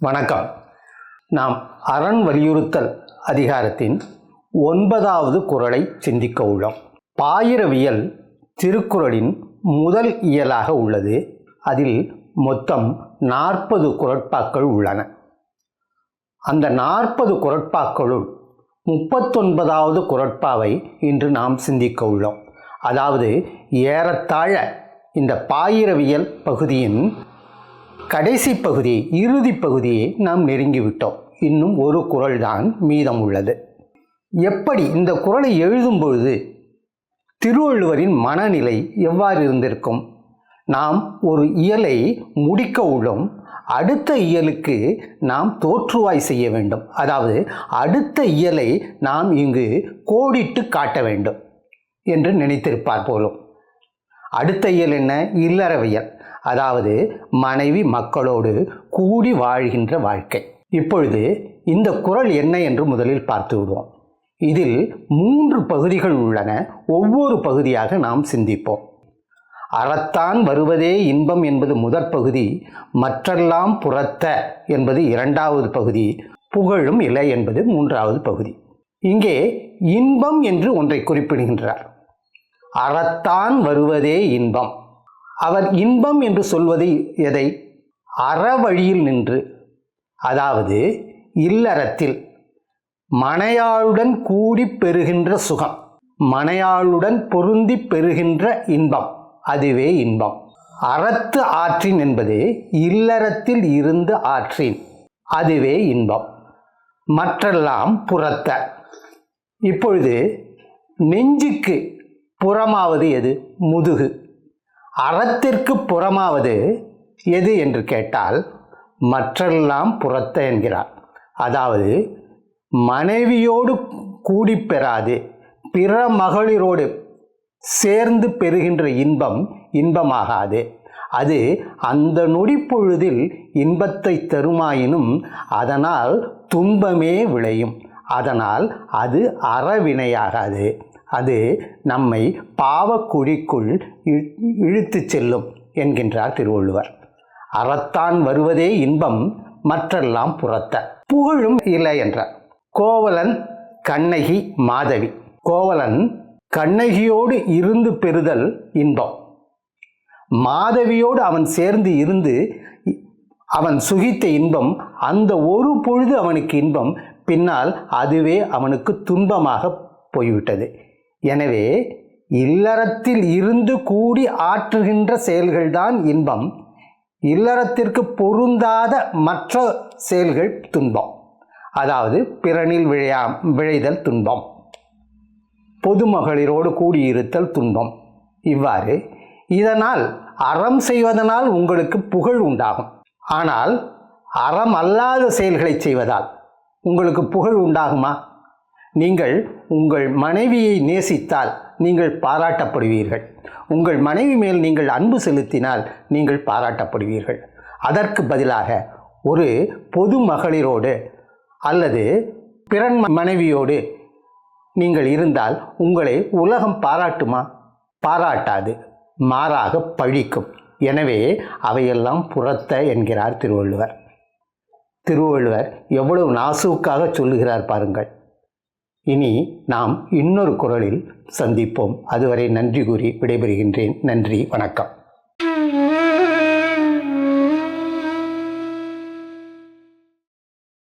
வணக்கம். நாம் அரண் வலியுறுத்தல் அதிகாரத்தின் ஒன்பதாவது குரலை சிந்திக்க உள்ளோம். பாயிரவியல் திருக்குறளின் முதல் இயலாக உள்ளது. அதில் மொத்தம் நாற்பது குரட்பாக்கள் உள்ளன. அந்த நாற்பது குரட்பாக்களுள் முப்பத்தொன்பதாவது குரட்பாவை இன்று நாம் சிந்திக்க உள்ளோம். அதாவது ஏறத்தாழ இந்த பாயிரவியல் பகுதியின் கடைசி பகுதி இறுதி பகுதியை நாம் நெருங்கிவிட்டோம். இன்னும் ஒரு குரல் தான் மீதம் உள்ளது. எப்படி இந்த குரலை எழுதும் பொழுது திருவள்ளுவரின் மனநிலை எவ்வாறு இருந்திருக்கும்? நாம் ஒரு இயலை முடிக்க உள்ளோம். அடுத்த இயலுக்கு நாம் தோற்றுவாய் செய்ய வேண்டும். அதாவது அடுத்த இயலை நாம் இங்கு கோடிட்டு காட்ட வேண்டும் என்று நினைத்திருப்பார் போலும். அடுத்த இயல் என்ன? இல்லறவியல். அதாவது மனைவி மக்களோடு கூடி வாழ்கின்ற வாழ்க்கை. இப்பொழுது இந்த குறள் என்ன என்று முதலில் பார்த்து விடுவோம். இதில் மூன்று பகுதிகள் உள்ளன. ஒவ்வொரு பகுதியாக நாம் சிந்திப்போம். அறத்தான் வருவதே இன்பம் என்பது முதற் பகுதி மற்றெல்லாம் புறத்த என்பது இரண்டாவது பகுதி புகழும் இல்லை என்பது மூன்றாவது பகுதி. இங்கே இன்பம் என்று ஒன்றை குறிப்பிடுகின்றார். அறத்தான் வருவதே இன்பம். அவர் இன்பம் என்று சொல்வது எதை? அற வழியில் நின்று. அதாவது இல்லறத்தில். மனையாளுடன் கூடி பெறுகின்ற சுகம். மனையாளுடன் பொருந்தி பெறுகின்ற இன்பம். அதுவே இன்பம். அறத்து ஆற்றின் என்பது இல்லறத்தில் இருந்து ஆற்றின். அதுவே இன்பம். மற்றெல்லாம் புறத்த. இப்பொழுது நெஞ்சுக்கு புறமாவது எது? முதுகு. அறத்திற்கு புறமாவது எது என்று கேட்டால் மற்றெல்லாம் புறத்த என்கிறார். அதாவது மனைவியோடு கூடி பெறாது பிற மகளிரோடு சேர்ந்து பெறுகின்ற இன்பம் இன்பமாகாது. அது அந்த நொடி பொழுதில் இன்பத்தை தருமாயினும் அதனால் துன்பமே விளையும். அதனால் அது அறவினையாகாது. அது நம்மை பாவக்குழிக்குள் இழுத்து செல்லும் என்கின்றார் திருவள்ளுவர். அறத்தான் வருவதே இன்பம் மற்றெல்லாம் புறத்த. புகழும் இல்லை என்றார். கோவலன் கண்ணகி மாதவி. கோவலன் கண்ணகியோடு இருந்து பெறுதல் இன்பம். மாதவியோடு அவன் சேர்ந்து இருந்து அவன் சுகித்த இன்பம் அந்த ஒரு பொழுது அவனுக்கு இன்பம் பின்னால் அதுவே அவனுக்கு துன்பமாக போய்விட்டது. எனவே இல்லறத்தில் இருந்து கூடி ஆற்றுகின்ற செயல்கள்தான் இன்பம். இல்லறத்திற்கு பொருந்தாத மற்ற செயல்கள் துன்பம். அதாவது பிறனில் விழையா விழைதல் துன்பம். பொதுமகளிரோடு கூடியிருத்தல் துன்பம். இவ்வாறு இதனால் அறம் செய்வதனால் உங்களுக்கு புகழ் உண்டாகும். ஆனால் அறம் அல்லாத செயல்களை செய்வதால் உங்களுக்கு புகழ் உண்டாகுமா? நீங்கள் உங்கள் மனைவியை நேசித்தால் நீங்கள் பாராட்டப்படுவீர்கள். உங்கள் மனைவி மேல் நீங்கள் அன்பு செலுத்தினால் நீங்கள் பாராட்டப்படுவீர்கள். அதற்கு பதிலாக ஒரு பொது மகளிரோடு அல்லது பிறன் மனைவியோடு நீங்கள் இருந்தால் உங்களை உலகம் பாராட்டுமா? பாராட்டாது மாறாக பழிக்கும். எனவே அவையெல்லாம் புறத்த என்கிறார் திருவள்ளுவர். திருவள்ளுவர் எவ்வளவு நாசூக்காக சொல்லுகிறார் பாருங்கள். இனி நாம் இன்னொரு குரலில் சந்திப்போம். அதுவரை நன்றி கூறி விடைபெறுகின்றேன். நன்றி. வணக்கம்.